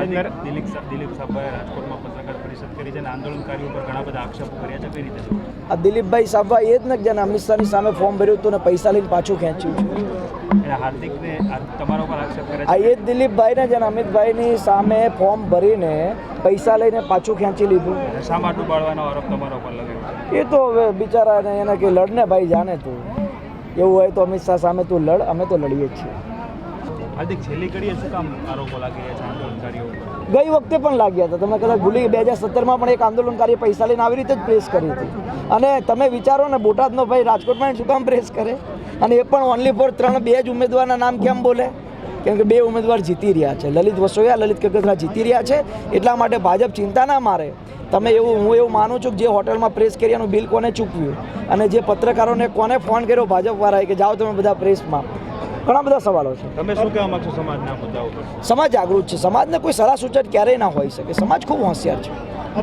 દિલીપ દિલીપ સાબાએ રાજકોટમાં પત્રકાર પરિષદ કરી છે અને આંદોલનકારીઓ પર ઘણા બધા આક્ષેપો કર્યા છે. કઈ રીતે આ દિલીપભાઈ સાબા એ જ ને જેને અમિત શાહની સામે ફોર્મ ભર્યું હતું ને પૈસા લઈને પાછું ખેંચ્યું હાર્દિકને આ તમારા ઉપર આક્ષેપ કરે આ એ જ દિલીપભાઈને જેને અમિતભાઈની સામે ફોર્મ ભરીને પૈસા લઈને પાછું ખેંચી લીધું. આરોપ તમારા લગાવ્યો એ તો હવે બિચારાને એને કે લડને ભાઈ જાણે તું. એવું હોય તો અમિત શાહ સામે તું લડ અમે તો લડીએ જ છીએ. હાર્દિક, છેલ્લી ઘડીએ શું કામ આરોપો લાગી રહ્યા છે આંદોલનકારીઓ ગઈ વખતે પણ લાગ્યા હતા. તમે કદાચ ભૂલી બે હજાર સત્તરમાં પણ એક આંદોલનકારીએ પૈસા લઈને આવી રીતે જ પ્રેસ કરી હતી. અને તમે વિચારો ને, બોટાદનો ભાઈ રાજકોટમાં શું કામ પ્રેસ કરે? અને એ પણ ઓનલી ફોર ત્રણ, બે જ ઉમેદવારના નામ કેમ બોલે? કેમ કે બે ઉમેદવાર જીતી રહ્યા છે. લલિત વસોયા, લલિત કગથરા જીતી રહ્યા છે. એટલા માટે ભાજપ ચિંતા ના મારે. તમે એવું, હું એવું માનું છું કે જે હોટલમાં પ્રેસ કર્યાનું બિલ કોને ચૂકવ્યું? અને જે પત્રકારોને કોને ફોન કર્યો ભાજપવાળાએ કે જાઓ તમે બધા પ્રેસમાં ઘણા બધા સવાલો છે. તમે શું કહેવા માંગશો સમાજના મુદ્દાઓ સમાજ જાગૃત છે. સમાજને કોઈ સલાહ સૂચન ક્યારેય ના હોઈ શકે. સમાજ ખૂબ હોશિયાર છે.